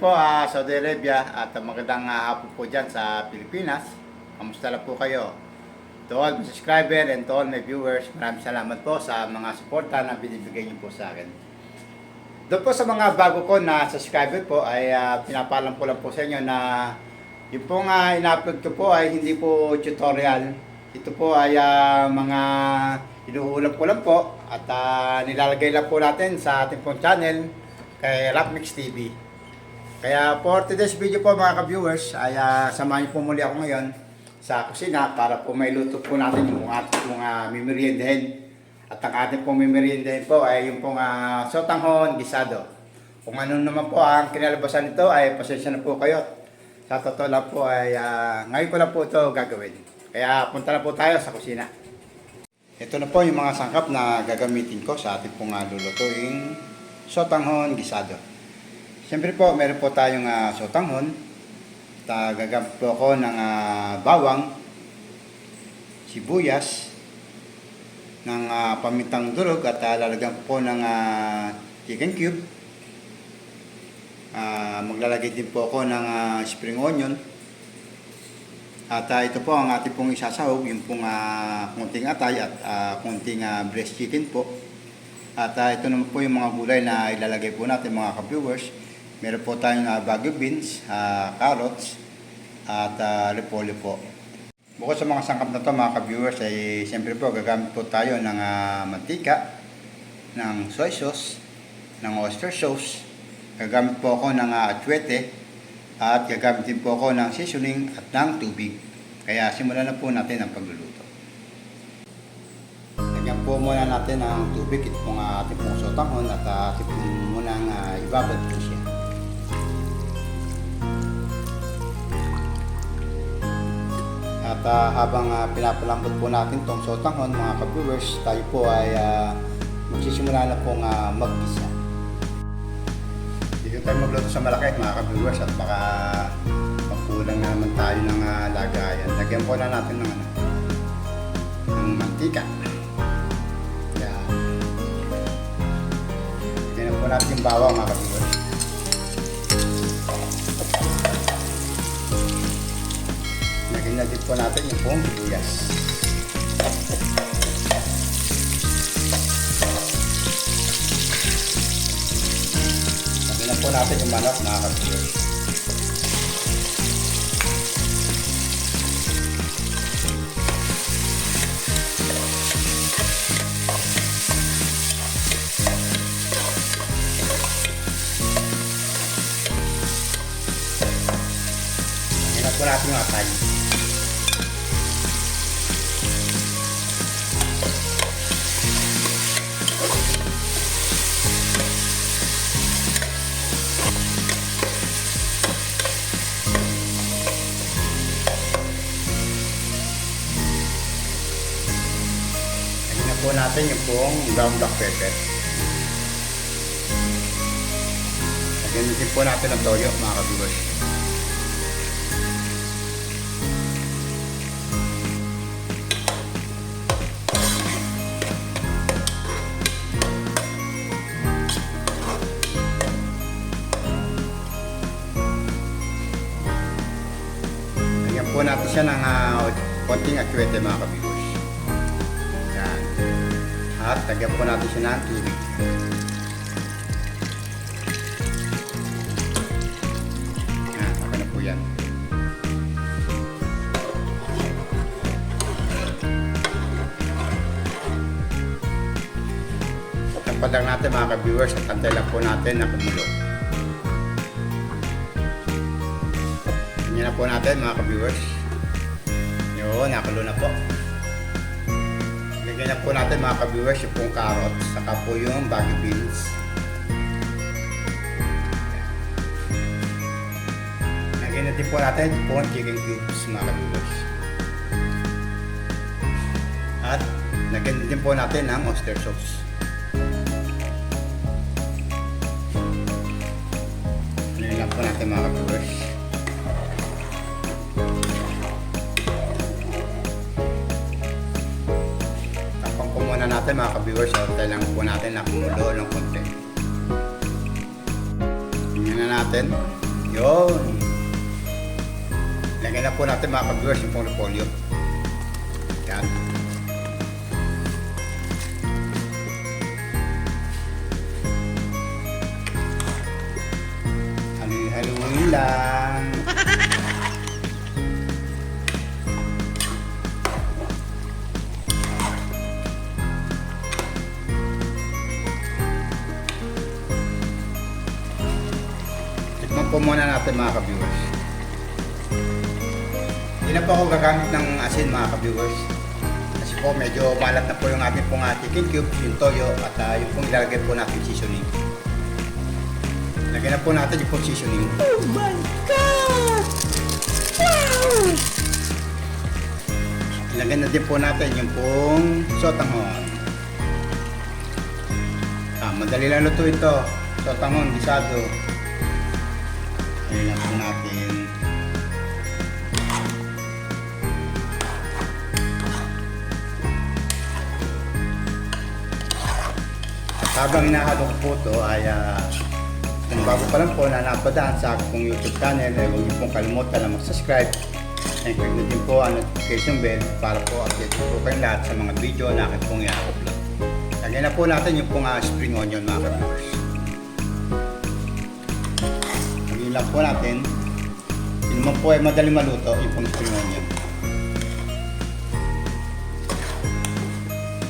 po, ah, Saudi Arabia at magandang ah, hapon po dyan sa Pilipinas. Kamusta lang po kayo? To all my subscriber and to all my viewers, maraming salamat po sa mga suporta na binibigay niyo po sa akin. Doon po sa mga bago ko na subscriber po ay ah, pinapalam ko lang po sa inyo na yung pong uh, ina-upload ko po ay hindi po tutorial. Ito po ay ah, mga inuulam ko lang po at ah, nilalagay lang po natin sa ating pong channel kay Rapmix TV. Kaya for today's video po mga ka-viewers ay ah, samahan niyo po muli ako ngayon sa kusina para po may luto po natin yung ating mga mimeriendahin. At ang ating pong mimeriendahin po ay yung pong uh, sotanghon gisado. Kung ano naman po ang kinalabasan nito ay pasensya na po kayo. Sa totoo lang po ay ah, ngayon ko lang po ito gagawin. Kaya punta na po tayo sa kusina. Ito na po yung mga sangkap na gagamitin ko sa ating pong uh, lulutuing sotanghon gisado. Siyempre po, meron po tayong uh, sotanghon. Ta gagamit po ako ng ah, bawang, sibuyas, ng ah, pamintang durog at uh, lalagyan po ng ah, chicken cube. Ah, maglalagay din po ako ng ah, spring onion. At ah, ito po ang ating pong isasahog, yung pong ah, kunting atay at ah, kunting ah, breast chicken po. At ah, ito naman po yung mga gulay na ilalagay po natin mga ka-viewers. Meron po tayong uh, bago beans, ah, carrots, at uh, repolyo po. Bukod sa mga sangkap na to mga ka-viewers ay siyempre po gagamit po tayo ng ah, mantika, ng soy sauce, ng oyster sauce, gagamit po ako ng uh, atsuete, at gagamit din po ako ng seasoning at ng tubig. Kaya simulan na po natin ang pagluluto. Lagyan po muna natin ng tubig ito pong uh, ating pong sotanghon at uh, ating pong muna uh, ibabad po siya. At ah, habang uh, pinapalambot po natin itong sotanghon mga ka-viewers, tayo po ay uh, magsisimula na pong uh, mag-isa. Dito tayo magluto sa malaki mga ka-viewers at baka magkulang naman tayo ng uh, lagayan. Lagyan po na natin ng, ano, ng mantika. Yan. Lagyan po natin yung bawang mga ka-viewers. Lagyan na din po natin yung pong sibuyas. Lagyan na po natin yung manok mga kapatid. Po natin yung atay. Po natin yung buong brown black pepper. Din po natin ang toyo mga kabibos. Lagyan po natin siya ng uh, konting akwete mga kabibos. At lagyan po natin siya ng tubig. Yan, okay na po yan. Tapad lang natin mga ka-viewers at antay lang po natin na kumulo. Ganyan na po natin mga ka-viewers. Yun, nakulo na po. Lagyan na po natin mga ka-viewers yung pong carrots, saka po yung baggy beans. Lagyan na din po natin yung pong chicken cubes mga ka-viewers. At lagyan din po natin ng oyster sauce. Lagyan lang po natin mga ka-viewers. Natin mga ka-viewers. Hintay lang po natin na kumulo ng konti. Tingnan na natin. Yun. Lagyan na po natin mga ka-viewers yung pong repolyo. Yan. Haluin lang. Po muna natin mga ka-viewers. Hindi na po ako gagamit ng asin mga ka-viewers. Kasi po medyo malat na po yung ating pong chicken cubes, yung toyo, at uh, yung pong ilalagay po natin seasoning. Lagyan na po natin yung pong seasoning. Oh my God! Wow! Ilagyan na din po natin yung pong sotanghon. Ah, madali lang luto ito. Sotanghon, gisado. Lang po natin. At habang hinahalo ko po ito ay ah, kung bago pa lang po na napadaan sa aking YouTube channel, eh, huwag niyo pong kalimutan na mag-subscribe and click na din po ang notification bell para po update po kayong lahat sa mga video na akin pong i-upload. Lagyan na po natin yung pong ah, spring onion mga ka-viewers. Lang po natin. Yun naman po ay madaling maluto yung pong spring onion.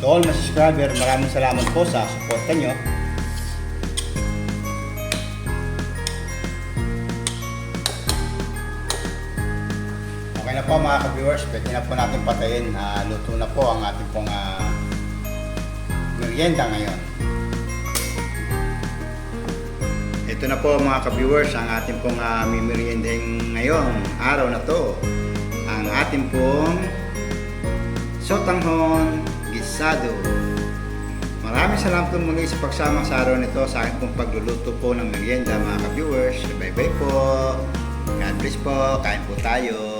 To all my subscriber, maraming salamat po sa suporta nyo. Okay na po mga ka-viewers, pwede na po natin patayin. Ah, luto na po ang ating pong ah, merienda ngayon. Ito na po mga ka-viewers, ang ating pong uh, mimeriendeng ngayon, araw na to. Ang ating pong sotanghon gisado. Maraming salamat po muli sa pagsama sa araw nito sa aking pong pagluluto po ng merienda mga ka-viewers. Bye-bye po. God bless po. Kain po tayo.